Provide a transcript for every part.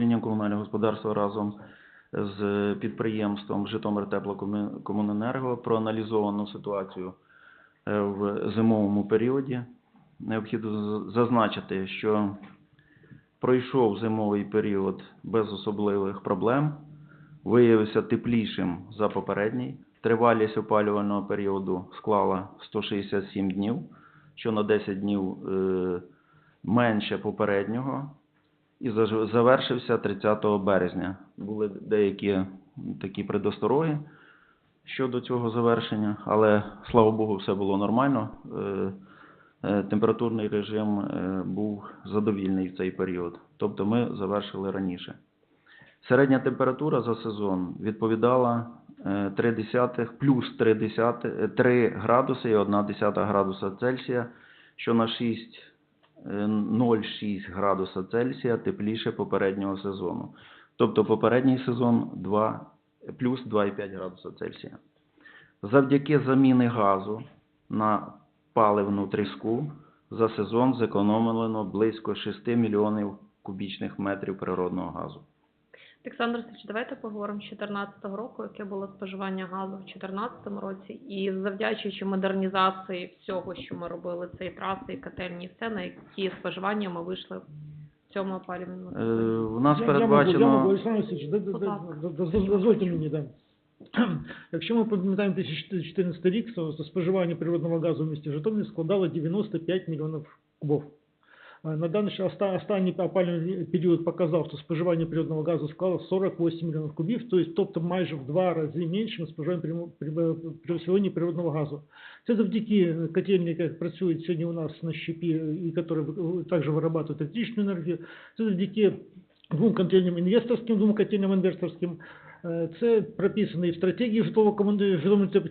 управлінням комунального господарства разом з підприємством Житомир Теплокомуненерго проаналізовану ситуацію е, в зимовому періоді. Необхідно зазначити, що пройшов зимовий період без особливих проблем, виявився теплішим за попередній. Тривалість опалювального періоду склала 167 днів, що на 10 днів е, менше попереднього, і завершився 30 березня. Були деякі такі предостороги щодо цього завершення, але слава Богу, все було нормально. Е, е, Температурний режим е, був задовільний в цей період, тобто ми завершили раніше. Середня температура за сезон відповідала е, 3 десятих, плюс 3, десяти, е, 3 градуси і 1 десята градуса Цельсія, що на 6, е, 0,6 градуса Цельсія тепліше попереднього сезону. Тобто попередній сезон 2, плюс 2,5 градуса Цельсія. Завдяки заміни газу на паливну тріску за сезон зекономлено близько 6 мільйонів кубічних метрів природного газу. Олександр Васильович, давайте поговоримо з 2014 року, яке було споживання газу в 2014 році, і завдячуючи модернізації всього, що ми робили, цієї траси, і котельні, і все, на які споживання ми вийшли в цьому опалювальному Е. У нас Я- я можу- Я можу, передбачено... Олександр Будь ласка. да- доз- дозвольте мені, да. Якщо ми пам'ятаємо 2014 рік, то то споживання природного газу в місті Житомирі складало 95 мільйонів кубов. На даний час оста- останній опалювальний період показав, що споживання природного газу склало 48 мільйонів кубів, то есть, тобто майже в два рази менше ми споживаємо при, при природного газу. Це завдяки котельні, яка працює сьогодні у нас на щепі, і яка також вирабатує електричну енергію. Це завдяки двом котельням інвесторським, двом котельням інвесторським. Е, Це прописано і в стратегії житлово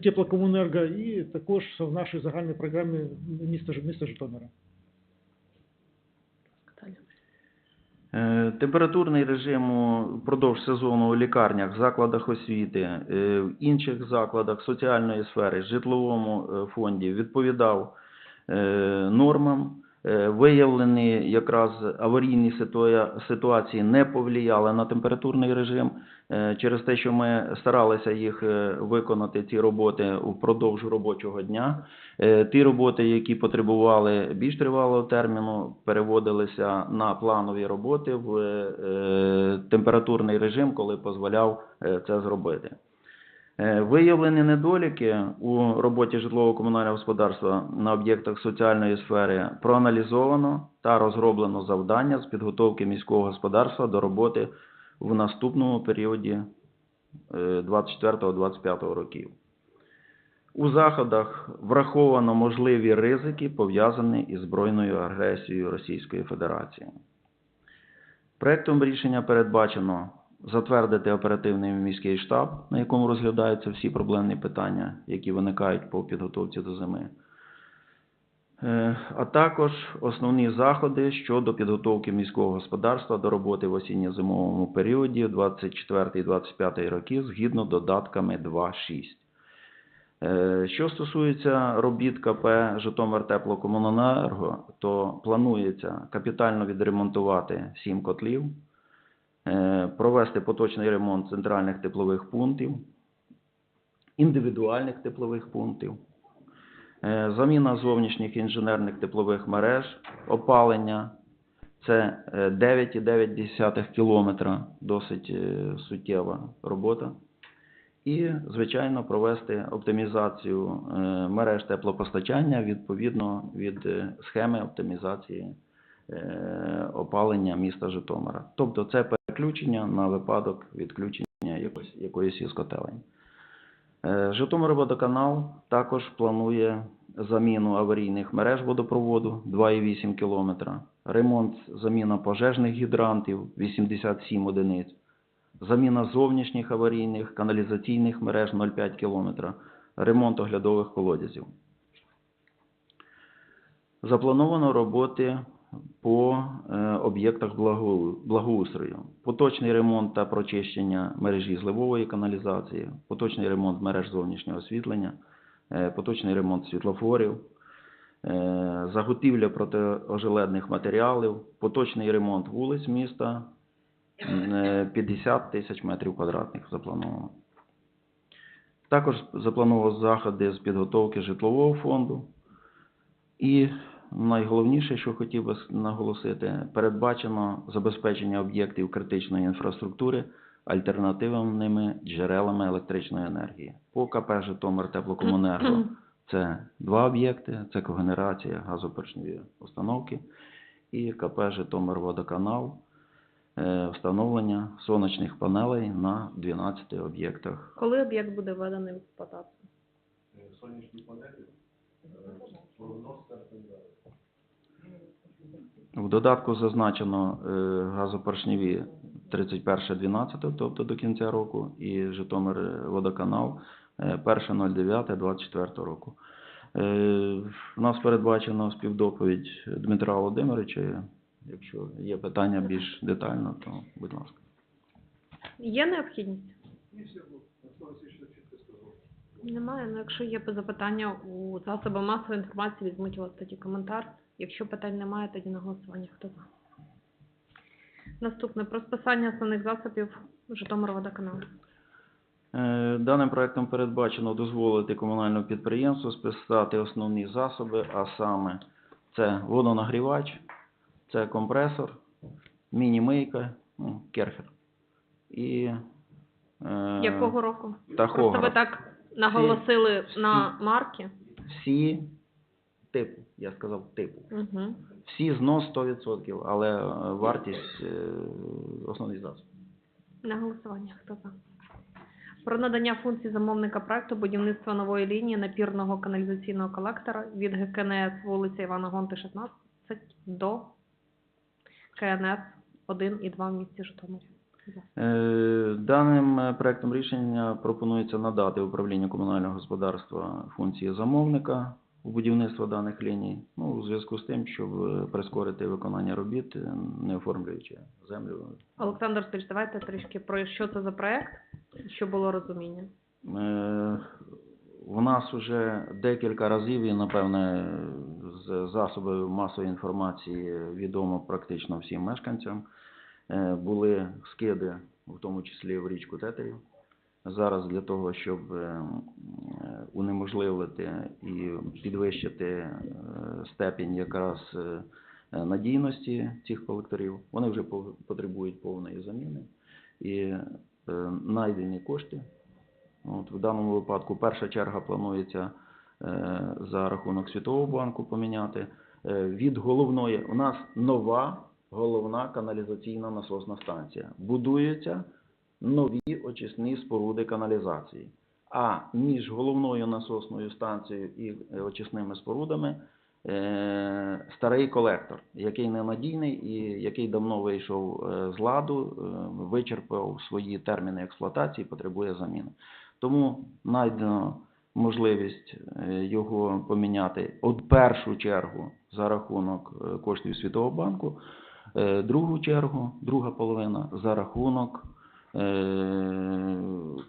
теплокомунерго, і також в нашій загальній програмі міста, міста Житомира. Е, Температурний режим впродовж сезону у лікарнях, закладах освіти, е, в інших закладах соціальної сфери, житловому е, фонді відповідав е, нормам. Е, Виявлені якраз аварійні ситуації не повлияли на температурний режим е, через те, що ми старалися їх е, виконати ці роботи впродовж робочого дня. Ті роботи, які потребували більш тривалого терміну, переводилися на планові роботи в температурний режим, коли дозволяв це зробити. Е, Виявлені недоліки у роботі житлово-комунального господарства на об'єктах соціальної сфери проаналізовано та розроблено завдання з підготовки міського господарства до роботи в наступному періоді е, 24-25 років. У заходах враховано можливі ризики, пов'язані із збройною агресією Російської Федерації. Проектом рішення передбачено затвердити оперативний міський штаб, на якому розглядаються всі проблемні питання, які виникають по підготовці до зими. Е, А також основні заходи щодо підготовки міського господарства до роботи в осінньо-зимовому періоді 24-25 роки згідно додатками 2.6. Е, Що стосується робіт КП Житомир Теплокомуненерго, то планується капітально відремонтувати 7 котлів, провести поточний ремонт центральних теплових пунктів, індивідуальних теплових пунктів, е, заміна зовнішніх інженерних теплових мереж, опалення. Це е, 9,9 кілометра, досить е, суттєва робота. І, звичайно, провести оптимізацію е, мереж теплопостачання відповідно від е, схеми оптимізації е, опалення міста Житомира. Тобто це переключення на випадок відключення якоїсь, якоїсь із котелень. Е, Житомирводоканал також планує заміну аварійних мереж водопроводу 2,8 км, ремонт, заміна пожежних гідрантів 87 одиниць, заміна зовнішніх аварійних каналізаційних мереж 0,5 км, ремонт оглядових колодязів. Заплановано роботи по е, об'єктах благоустрою. Поточний ремонт та прочищення мережі зливової каналізації, поточний ремонт мереж зовнішнього освітлення, е, поточний ремонт світлофорів, е, заготівля протиожеледних матеріалів, поточний ремонт вулиць міста, е, 50 тисяч метрів квадратних заплановано. Також заплановано заходи з підготовки житлового фонду. І найголовніше, що хотів би наголосити, передбачено забезпечення об'єктів критичної інфраструктури альтернативними джерелами електричної енергії. По КП Житомир Теплокомунерго це два об'єкти, це когенерація газопоршневі установки і КП Житомир Водоканал, е, встановлення сонячних панелей на 12 об'єктах. Коли об'єкт буде введений в експлуатацію? В додатку зазначено е, газопоршневі 31.12, тобто до кінця року, і Житомир водоканал е, 1.09.24 року. Е, У нас передбачено співдоповідь Дмитра Володимировича. Якщо є питання більш детально, то будь ласка. Є необхідність? Немає. Ну, якщо є запитання у засоби масової інформації, візьмуть у вас тоді коментар. Якщо питань немає, тоді на голосування. Хто за? Наступне про списання основних засобів Житомир-Водоканалу. Е, Даним проектом передбачено дозволити комунальному підприємству списати основні засоби, а саме це водонагрівач, це компресор, міні-мийка, ну, керхер. І е, Якого року? тахограф. Просто ви так наголосили всі- на марки. всі типу, я сказав типу. Угу. Всі знос 100%, але е, вартість е, основний засоб. На голосування. Хто за? Про надання функцій замовника проекту будівництва нової лінії напірного каналізаційного колектора від ГКНС вулиця Івана Гонти, 16 до КНС 1 і 2 в місті Житомирі. Е, Даним проектом рішення пропонується надати управлінню комунального господарства функції замовника у будівництво даних ліній, ну, у зв'язку з тим, щоб е, прискорити виконання робіт, е, не оформлюючи землю. Олександр Стич, давайте трішки про що це за проект, щоб було розуміння. Е, У нас вже декілька разів, і напевне з засобів масової інформації відомо практично всім мешканцям, е, були скиди, в тому числі в річку Тетерів. Зараз для того, щоб е, е, унеможливити і підвищити е, степінь якраз надійності цих колекторів, вони вже потребують повної заміни. І знайдені кошти От, в даному випадку перша черга планується за рахунок Світового банку поміняти. Від головної у нас нова головна каналізаційна насосна станція. Будуються нові очисні споруди каналізації. А між головною насосною станцією і е, очисними спорудами е, старий колектор, який ненадійний і який давно вийшов е, з ладу, вичерпав свої терміни експлуатації, потребує заміни. Тому знайдено можливість його поміняти у першу чергу за рахунок коштів Світового банку, другу чергу, друга половина за рахунок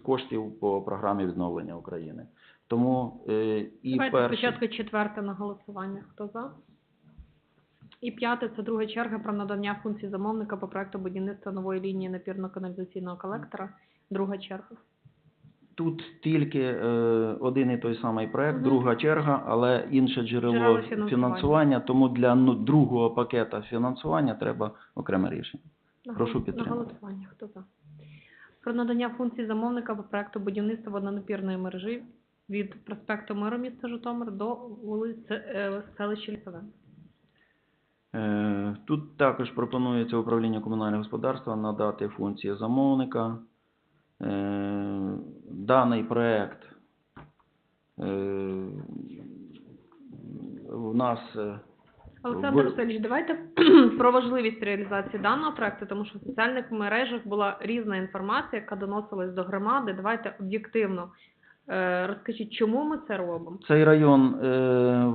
коштів по програмі відновлення України. Тому е, і Давайте перший... спочатку четверте на голосування. Хто за? І п'яте це друга черга про надання функцій замовника по проекту будівництва нової лінії напірно-каналізаційного колектора. Друга черга. Тут тільки е, один і той самий проект, Мгм. друга черга, але інше джерело фінансування. фінансування. тому для ну, другого пакета фінансування треба окреме рішення. На Прошу підтримати. На голосування. Хто за? Про надання функцій замовника по проекту будівництва водонапірної мережі від проспекту Миру міста Житомир до вулиці е, селища Лісове. Е, Тут також пропонується управління комунального господарства надати функції замовника. Е, Даний проект у нас Олександр Ви- Васильович, давайте про важливість реалізації даного проекту, тому що в соціальних мережах була різна інформація, яка доносилась до громади. Давайте об'єктивно е, розкажіть, чому ми це робимо. Цей район е,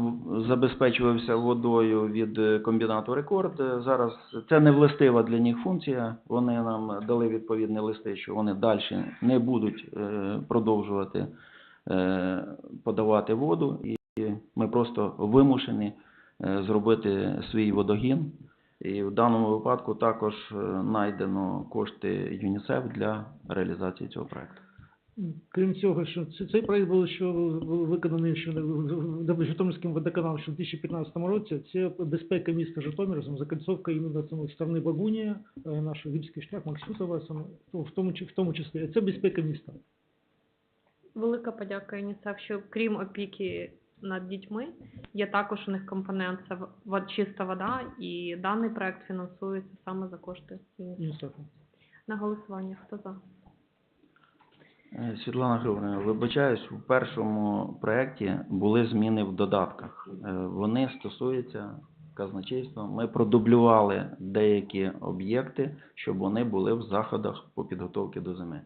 забезпечувався водою від е, комбінату Рекорд. Зараз це не властива для них функція. Вони нам дали відповідні листи, що вони далі не будуть е, продовжувати е, подавати воду, і ми просто вимушені зробити свій водогін І в даному випадку також е, знайдено кошти ЮНІСЕФ для реалізації цього проекту. Крім цього, що цей проект був в- виконаний ще Житомирським водоканалом ще в 2015 році. Це безпека міста Житомира, саме закольцовка іменно саме сторони Багунія, е, наш Львівський шлях, Максютова, саме, ну, в тому, чи- в тому числі. Це безпека міста. Велика подяка ЮНІСЕФ, що крім опіки над дітьми, є також у них компонент це вод- чиста вода, і даний проект фінансується саме за кошти. ЮНІСЕФу. На голосування хто за? Е, Світлана Григорівна, вибачаюсь, у першому проєкті були зміни в додатках. Е, Вони стосуються казначейства. Ми продублювали деякі об'єкти, щоб вони були в заходах по підготовці до зими.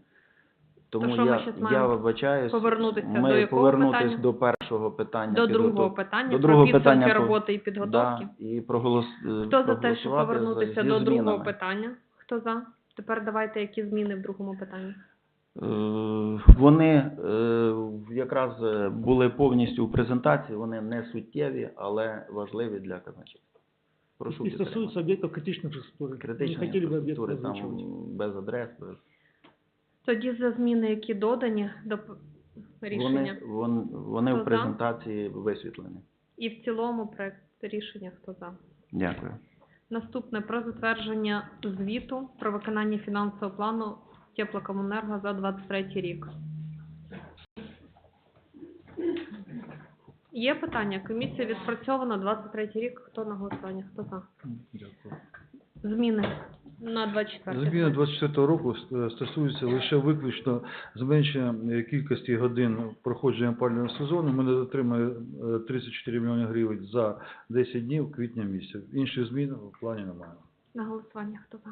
Тому що я, я вибачаюсь, повернутися ми до якого повернутись питання? до першого питання. До другого питання До про другого підсумки питання роботи і підготовки. Да, і проголос... е, Хто за те, щоб повернутися до другого питання? Хто за? Тепер давайте які зміни в другому питанні. Е, Вони е, якраз були повністю у презентації, вони не суттєві, але важливі для казначейства. Прошу І стосується підтримати. об'єктів критичної інфраструктури. Критичної інфраструктури, там без адрес. без- Тоді за зміни, які додані до рішення. Вони, вон- вони Хто в за? презентації висвітлені. І в цілому проект рішення хто за? Дякую. Наступне про затвердження звіту про виконання фінансового плану теплокомуненерго за 23 рік. Є питання? Комісія відпрацьована 23 рік. Хто на голосування? Хто за? Дякую. Зміни на 24 Зміни 24 року е, стосуються лише виключно зменшення е, кількості годин проходження опалювального сезону. Ми не отримали е, 34 мільйони гривень за 10 днів квітня місяця. Інших змін в плані немає. На голосування. Хто за?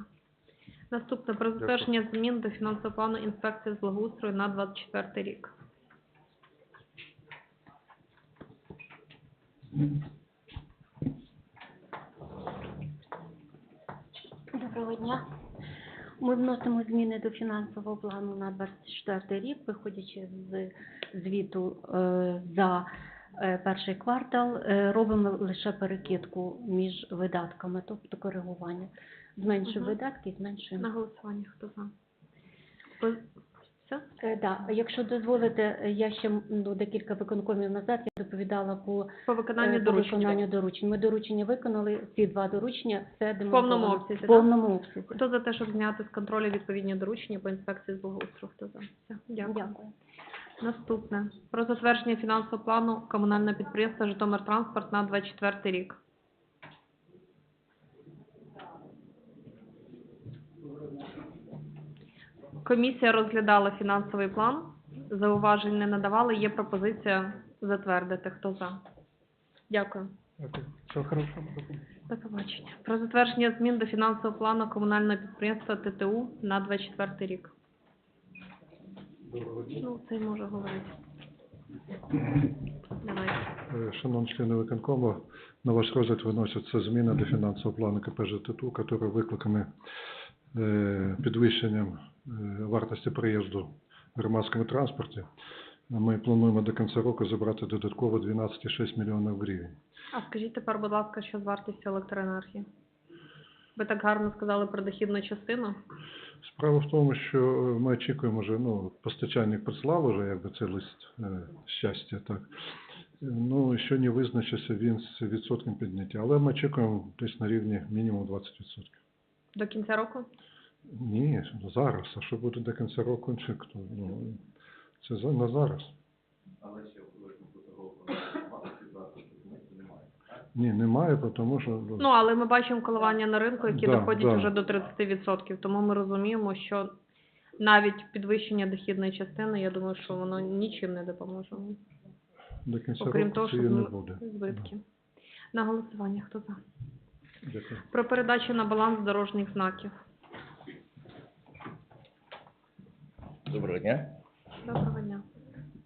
Наступне про затвердження змін до фінансового плану інспекції з благоустрою на 24 рік. Доброго дня. Ми вносимо зміни до фінансового плану на 24 рік, виходячи з звіту е, за е, перший квартал, е, робимо лише перекидку між видатками, тобто коригування. Зменшуємо угу. видатки, На зменшуємо. голосування. Хто за? Все? Е, да. Якщо дозволите, е, я ще ну, декілька виконкомів назад я доповідала по По виконанню е, по доручень. виконанню доручень. Ми доручення виконали, ці два доручення, все повному демонтовано. обсязі, В повному обсязі. Хто за те, щоб зняти з контролю відповідні доручення по інспекції з благоустрою? Хто за? Все. Дякую. Дякую. Наступне. Про затвердження фінансового плану комунального підприємства «Житомиртранспорт» на 24 рік. Комісія розглядала фінансовий план, зауважень не надавали, є пропозиція затвердити. Хто за? Дякую. Всього хорошого. До побачення. Про затвердження змін до фінансового плану комунального підприємства ТТУ на 24 рік. Ну, це може говорити. Давай. Е, Шановні члени виконкому, на ваш розгляд виносяться зміни до фінансового плану КП ЖТТУ, які викликані підвищенням е, вартості проїзду в громадському транспорті. Ми плануємо до кінця року забрати додатково 12,6 мільйонів гривень. А скажіть тепер, будь ласка, що з вартістю електроенергії? Ви так гарно сказали про дохідну частину. Справа в тому, що е, ми очікуємо вже, ну, постачальник прислав уже, якби це лист е, щастя, так. Е, Ну, ще не визначився він з відсотком підняття, але ми очікуємо десь на рівні мінімум 20%. До кінця року? Ні, зараз. А що буде до кінця року, чи хто? Ну, це за, на зараз. Але ще Ні, немає, тому що ну, Ну, але ми бачимо коливання на ринку, які Да, доходять да. вже до 30%. Тому ми розуміємо, що навіть підвищення дохідної частини, я думаю, що воно нічим не допоможе. до кінця Окрім року того, що не буде. збитки. На голосування хто за? Дякую. Про передачу на баланс дорожніх знаків. Доброго дня. Доброго дня.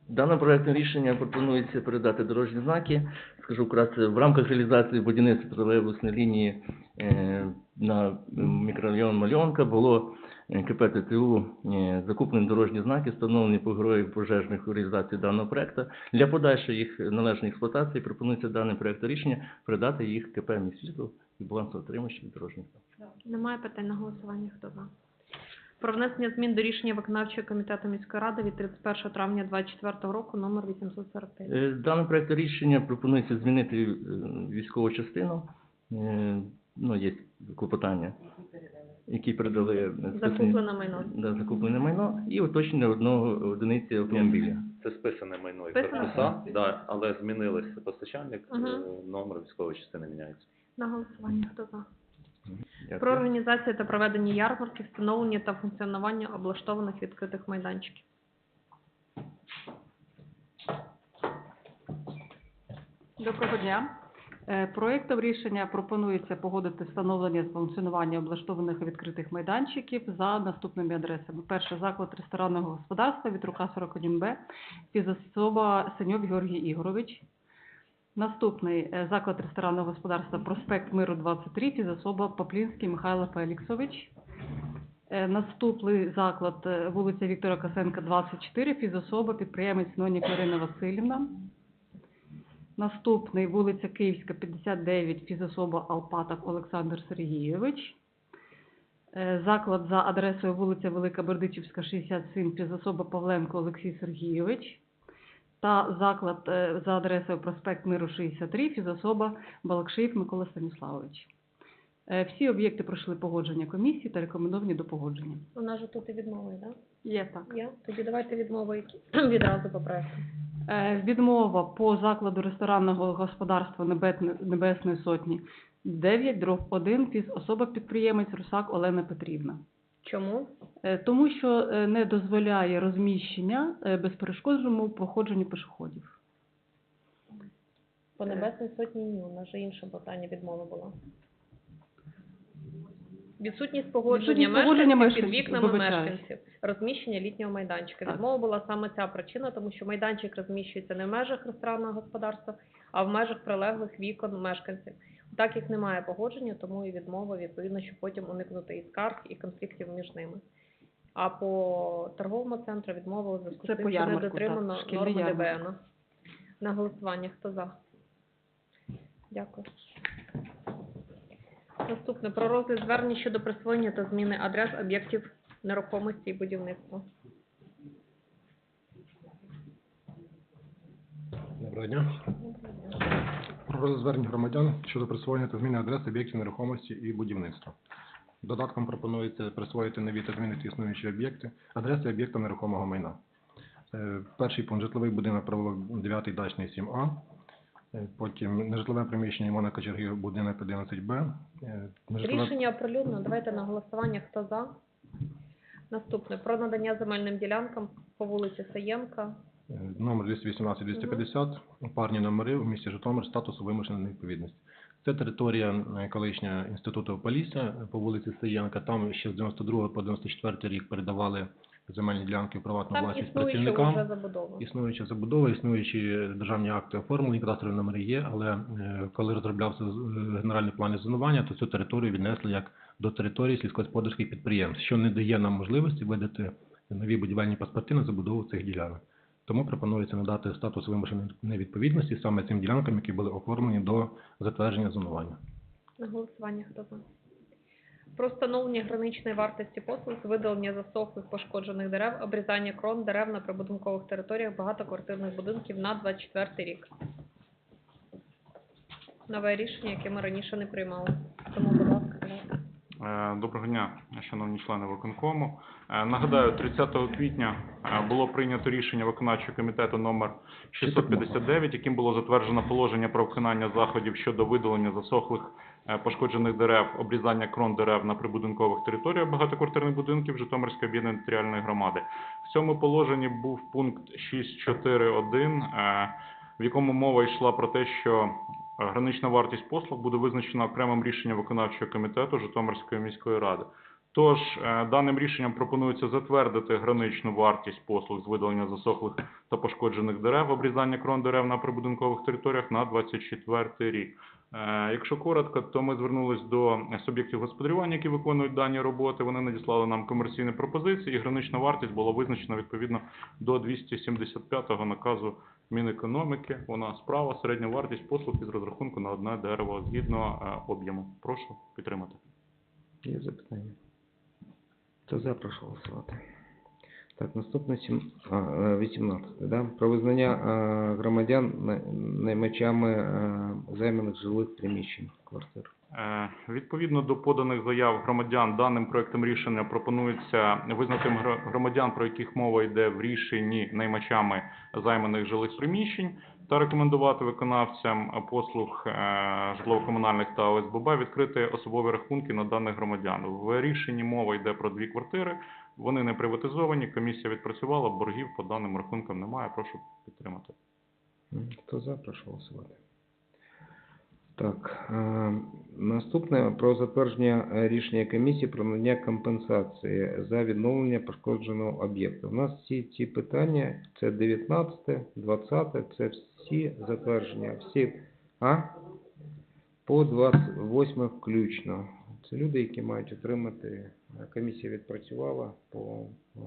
Даним проектом рішення пропонується передати дорожні знаки. Скажу вкратце, в рамках реалізації будівництва тролейбусної лінії е, на мікрорайон Мальонка було е, КП ТТУ е, закуплені дорожні знаки, встановлені по героїв пожежних у реалізації даного проекту. Для подальшої їх належної експлуатації пропонується даним проектом рішення передати їх КП «Міськвітло» балансоутримувачів дорожніх знаків. Немає питань на голосування. Хто за? Про внесення змін до рішення виконавчого комітету міської ради від 31 травня 2024 року номер 845. Е, Даним проектом рішення пропонується змінити е, військову частину. Е, Ну, є клопотання, які передали Закуплене майно. Да, закуплене майно і уточнення одного одиниці автомобіля. Це списане майно і Списане? корпуса, да, але змінилися постачальник, е, номер військової частини міняється. На голосування. Хто за? Дякую. Про організацію та проведення ярмарків, встановлення та функціонування облаштованих відкритих майданчиків. Доброго дня. Е, Проектом рішення пропонується погодити встановлення та функціонування облаштованих і відкритих майданчиків за наступними адресами. Перший заклад ресторанного господарства від рука 41Б, фізособа Сеньов Георгій Ігорович. Наступний е, заклад ресторанного господарства Проспект Миру 23, фізособа Поплінський Михайло Феліксович. Е, Наступний заклад е, вулиця Віктора Косенка, 24, фізособа підприємець Нонік Ірина Васильівна. Наступний вулиця Київська, 59, фізособа Алпатов Олександр Сергійович. Заклад за адресою вулиця Велика Бердичівська, 67, фізособа Павленко Олексій Сергійович. Та заклад е, за адресою проспект Миру 63, фізособа Балакшиїв Микола Станіславович. Е, Всі об'єкти пройшли погодження комісії та рекомендовані до погодження. Вона ж тут і відмовою, так? Є так. Є? Тоді давайте відмови відразу по проекту. Е, Відмова по закладу ресторанного господарства Небесної Сотні 9, дроб 1, фізособа-підприємець Русак Олена Петрівна. Чому? Е, Тому що е, не дозволяє розміщення е, безперешкодному походженню пішоходів. По Небесній сотні ні, у нас же інше питання відмова була. Відсутність погодження погодження мешканців під вікнами вибачаюсь. мешканців, розміщення літнього майданчика. Так. Відмова була саме ця причина, тому що майданчик розміщується не в межах ресторанного господарства, а в межах прилеглих вікон мешканців. Так як немає погодження, тому і відмова відповідно, щоб потім уникнути і скарг, і конфліктів між ними. А по торговому центру відмова у зв'язку Це з тим, що не дотримано так, норми. ДБН. На голосування хто за? Дякую. Наступне про розгляд звернень щодо присвоєння та зміни адрес об'єктів нерухомості і будівництва. Доброго дня. Про звернень громадян щодо присвоєння та зміни адреси об'єктів нерухомості і будівництва. Додатком пропонується присвоїти нові та змінити існуючі об'єкти, адреси об'єкта нерухомого майна. Е, Перший пункт житловий будинок провулок 9 дачний 7А. Е, Потім нежитлове приміщення Івана Кочергів, будинок 11Б. Е, нежитлове- Рішення оприлюднено. Давайте на голосування. Хто за? Наступне про надання земельним ділянкам по вулиці Саєнка. Е, Номер 218-250, парні номери в місті Житомир, статусу вимушеної невідповідності. Це територія е, колишнього інституту Полісся е, по вулиці Саєнка. Там ще з 92 по 94 рік передавали земельні ділянки в приватну Там власність працівникам. забудова. Існуюча забудова, існуючі державні акти оформлені, кадастрові номери є, але коли розроблявся генеральний план зонування, то цю територію віднесли як до території сільськогосподарських підприємств, що не дає нам можливості видати нові будівельні паспорти на забудову цих ділянок. Тому пропонується надати статус вимушеної невідповідності саме цим ділянкам, які були оформлені до затвердження зонування. На голосування хто за? Про встановлення граничної вартості послуг з видалення засохлих пошкоджених дерев, обрізання крон дерев на прибудинкових територіях багатоквартирних будинків на 24 рік. Нове рішення, яке ми раніше не приймали. Тому, будь ласка, давайте. Е, Доброго дня, шановні члени виконкому. Е, Нагадаю, 30 квітня е, було прийнято рішення виконавчого комітету номер 659, яким було затверджено положення про виконання заходів щодо видалення засохлих е, пошкоджених дерев, обрізання крон дерев на прибудинкових територіях багатоквартирних будинків Житомирської об'єднаної територіальної громади. В цьому положенні був пункт 6.4.1, е, в якому мова йшла про те, що Е, Гранична вартість послуг буде визначена окремим рішенням виконавчого комітету Житомирської міської ради. Тож е, даним рішенням пропонується затвердити граничну вартість послуг з видалення засохлих та пошкоджених дерев, обрізання крон дерев на прибудинкових територіях на 24 рік. Е, Якщо коротко, то ми звернулись до суб'єктів господарювання, які виконують дані роботи. Вони надіслали нам комерційні пропозиції, і гранична вартість була визначена відповідно до 275 наказу Мінекономіки. Вона справа, середня вартість послуг із розрахунку на одне дерево згідно е, об'єму. Прошу підтримати. Є запитання? Хто за, прошу голосувати. Так, наступне сім... а, е, 18, да? Про визнання е, громадян на- наймачами е, займаних жилих приміщень квартир. Е, Відповідно до поданих заяв громадян, даним проектом рішення пропонується визнати громадян, про яких мова йде в рішенні наймачами займаних жилих приміщень, та рекомендувати виконавцям послуг е, житлово-комунальних та ОСББ відкрити особові рахунки на даних громадян. В рішенні мова йде про дві квартири. Вони не приватизовані. Комісія відпрацювала, боргів по даним рахункам немає. Прошу підтримати. Хто за, прошу голосувати. Так, е, наступне про затвердження е, рішення комісії про надання компенсації за відновлення пошкодженого об'єкту. У нас всі ці питання, це 19, 20, це всі затвердження, всі, а? По 28 включно. Це люди, які мають отримати, комісія відпрацювала по е,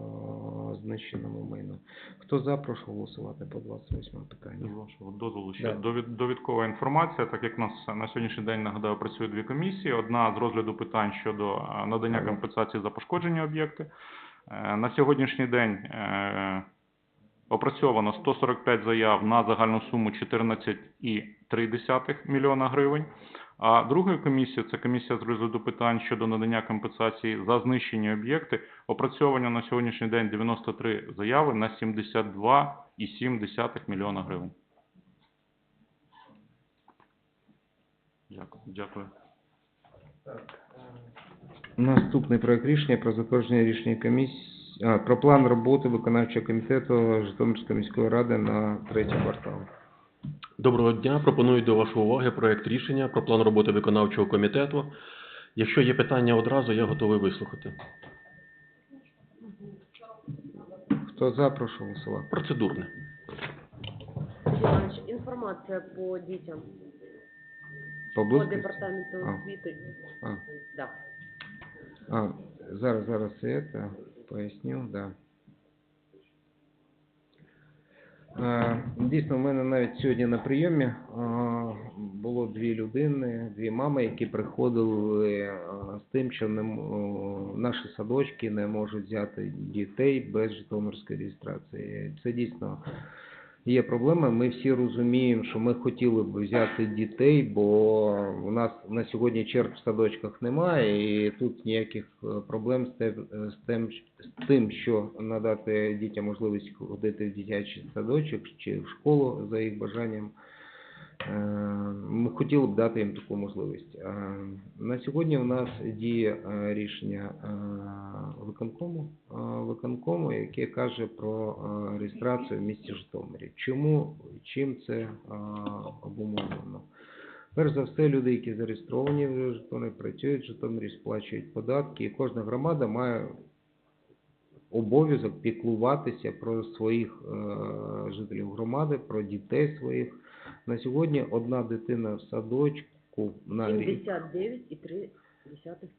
знищеному майну. Хто за, прошу голосувати по 28 питанню. З вашого дозволу ще Да. довід- довідкова інформація, так як нас на сьогоднішній день нагадаю працює дві комісії. Одна з розгляду питань щодо е, надання компенсації за пошкоджені об'єкти. Е, На сьогоднішній день опрацьовано 145 заяв на загальну суму 14,3 мільйона гривень. А другою комісією, це комісія з розгляду питань щодо надання компенсації за знищені об'єкти, опрацьовано на сьогоднішній день 93 заяви на 72,7 мільйона гривень. Дякую. Дякую. Наступний проект рішення про затвердження рішення комісії про план роботи виконавчого комітету Житомирської міської ради на третій квартал. Доброго дня. Пропоную до вашої уваги проект рішення про план роботи виконавчого комітету. Якщо є питання одразу, я готовий вислухати. Хто за, прошу голосувати. Процедурне. Іванович, інформація по дітям, По по близькості? департаменту А. освіти. А, Да. а, зараз, зараз я це поясню, да. Е, Дійсно, в мене навіть сьогодні на прийомі е, було дві людини, дві мами, які приходили е, з тим, що не, наші садочки не можуть взяти дітей без житомирської реєстрації. Це дійсно є проблема. Ми всі розуміємо, що ми хотіли б взяти дітей, бо у нас на сьогодні черг в садочках немає, і тут ніяких е, проблем з тим, з тим, що надати дітям можливість ходити в дитячий садочок чи в школу за їх бажанням. Е, Ми хотіли б дати їм таку можливість. Е, На сьогодні у нас діє е, рішення виконкому, виконкому, яке каже про реєстрацію в місті Житомирі. Чому, чим це обумовлено? Перш за все, люди, які зареєстровані в Житомирі, працюють в Житомирі, сплачують податки, і кожна громада має обов'язок піклуватися про своїх жителів громади, про дітей своїх. На сьогодні одна дитина в садочку на рік 79,3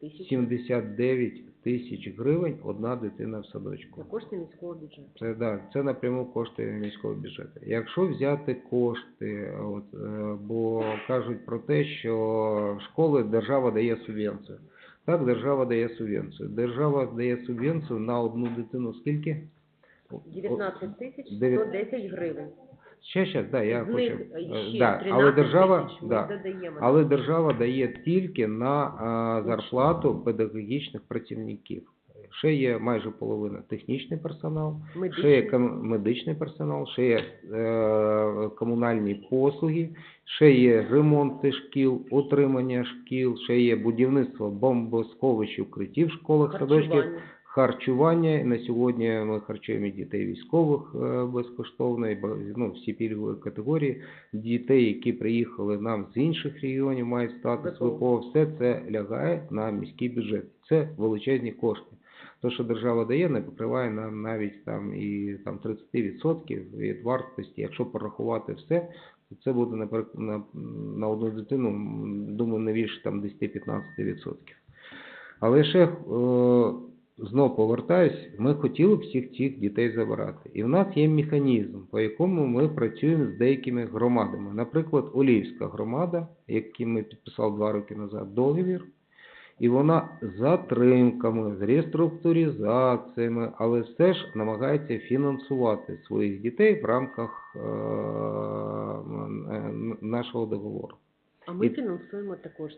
тисяч 79 тисяч гривень одна дитина в садочку. кошти міського бюджету. Це да, це напряму кошти міського бюджету. Якщо взяти кошти, от, е, бо кажуть про те, що школи держава дає субвенцію. Так, держава дає субвенцію. Держава дає субвенцію на одну дитину скільки? 19 тисяч Дев'ят- 110 гривень. Ще, ще, да, я З хочу. е, ще да, 13 але держава, тисяч ми да, додаємо. але держава дає тільки на а, зарплату педагогічних працівників. Ще є майже половина технічний персонал, ще є Медичний. ком- медичний персонал, ще є е, комунальні послуги, ще є ремонти шкіл, утримання шкіл, ще є будівництво бомбосховищ, укриттів в школах, садочків, харчування. Харчування. На сьогодні ми харчуємо дітей військових е, безкоштовно, ну, всі пільгові категорії. Дітей, які приїхали нам з інших регіонів, мають статус ВПО. Все це лягає на міський бюджет. Це величезні кошти. То, що держава дає, не покриває нам навіть там і там 30% від вартості. Якщо порахувати все, то це буде наприк- на, на одну дитину, думаю, не більше там 10-15%. Але ще е, знов повертаюсь, ми хотіли б всіх цих дітей забирати. І в нас є механізм, по якому ми працюємо з деякими громадами. Наприклад, Олівська громада, яким ми підписали два роки назад договір, і вона з затримками, з реструктуризаціями, але все ж намагається фінансувати своїх дітей в рамках е, е, нашого договору. А ми І- фінансуємо також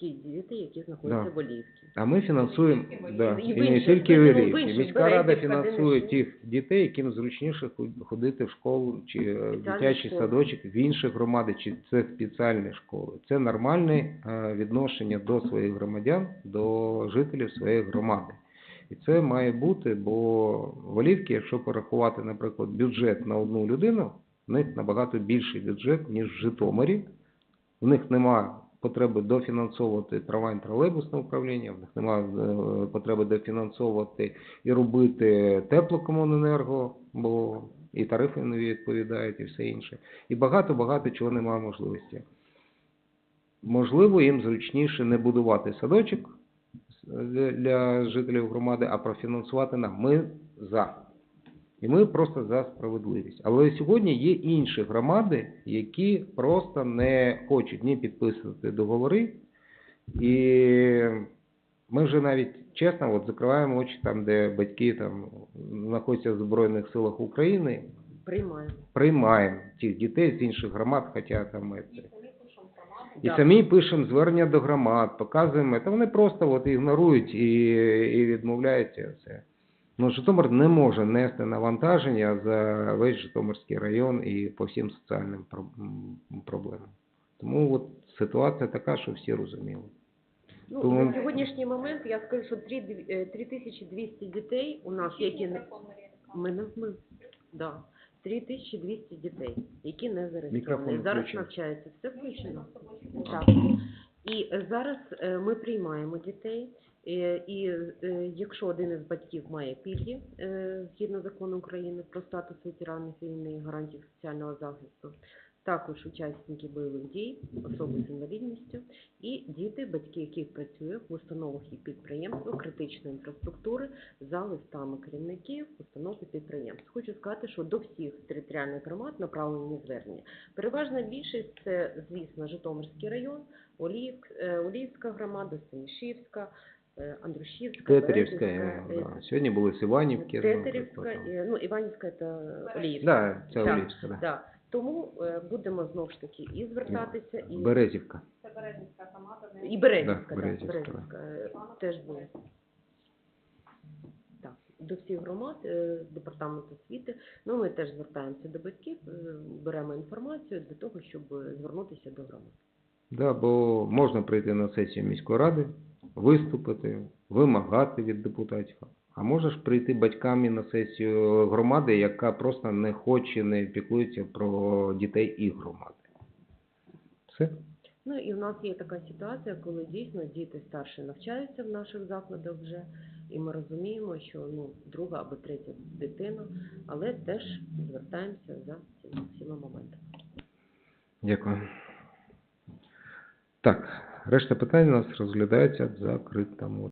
ті діти, які знаходяться Да. в Олівці. А ми фінансуємо, да, І в і не інших, тільки в ну, в інших Міська рада фінансує тих дітей, яким зручніше ху- ходити в школу чи е, в дитячий школи. садочок в інших громадах, чи це спеціальні школи. Це нормальне е, відношення до своїх громадян, до жителів своєї громади. І це має бути, бо в Олівці, якщо порахувати, наприклад, бюджет на одну людину, в них набагато більший бюджет, ніж в Житомирі. В них нема потреби дофінансовувати трамвай тролейбусне управління, в них немає е, потреби дофінансовувати і робити теплокомуненерго, бо і тарифи не відповідають, і все інше. І багато-багато чого немає можливості. Можливо, їм зручніше не будувати садочок для, жителів громади, а профінансувати нам. Ми за. І ми просто за справедливість. Але сьогодні є інші громади, які просто не хочуть ні підписувати договори. І ми вже навіть чесно от закриваємо очі там, де батьки там знаходяться в Збройних силах України, Приймаємо. приймаємо цих дітей з інших громад, хоча там це. І Да. самі пишемо звернення до громад, показуємо, та вони просто от ігнорують і, і відмовляються це. Ну, Житомир не може нести навантаження за весь Житомирський район і по всім соціальним проблемам. Тому от ситуація така, що всі розуміли. Ну, Тому- на сьогоднішній момент я скажу, що 3, 3200 дітей у нас, які не... Ми не ми, да. 3200 дітей, які не зареєстровані. Зараз навчаються. Все включено? Так. І е, зараз е, ми приймаємо дітей. Е, І е, якщо один із батьків має пільги е, згідно закону України про статус ветеранів війни і гарантій соціального захисту, також учасники бойових дій, особи з інвалідністю і діти, батьки яких працюють в установах і підприємствах критичної інфраструктури за листами керівників установ і підприємств. Хочу сказати, що до всіх територіальних громад направлені звернення. Переважна більшість це, звісно, Житомирський район, Олів, Олівська громада, Станішівська, Андрушівська, Тетерівська, Березівська, е, е, да. сьогодні були з Іванівки. Тетерівська, е, ну, Іванівська це Оліївська. Да, це Так, Олівська, да. Да. Тому е, будемо знову ж таки і звертатися, і Березівка. і Березівська, Да, да, Березівська, Березівська, е, теж буде. Так, до всіх громад, е, департамент освіти. Ну, ми теж звертаємося до батьків, е, беремо інформацію для того, щоб е, звернутися до громад. Да, бо можна прийти на сесію міської ради, виступити, вимагати від депутатів. А можеш прийти батьками на сесію громади, яка просто не хоче, не піклується про дітей і громади. Все? Ну і в нас є така ситуація, коли дійсно діти старші навчаються в наших закладах вже, і ми розуміємо, що ну друга або третя дитина, але теж звертаємося за цими всіма моментами. Дякую. Так, решта питань у нас розглядається в закритому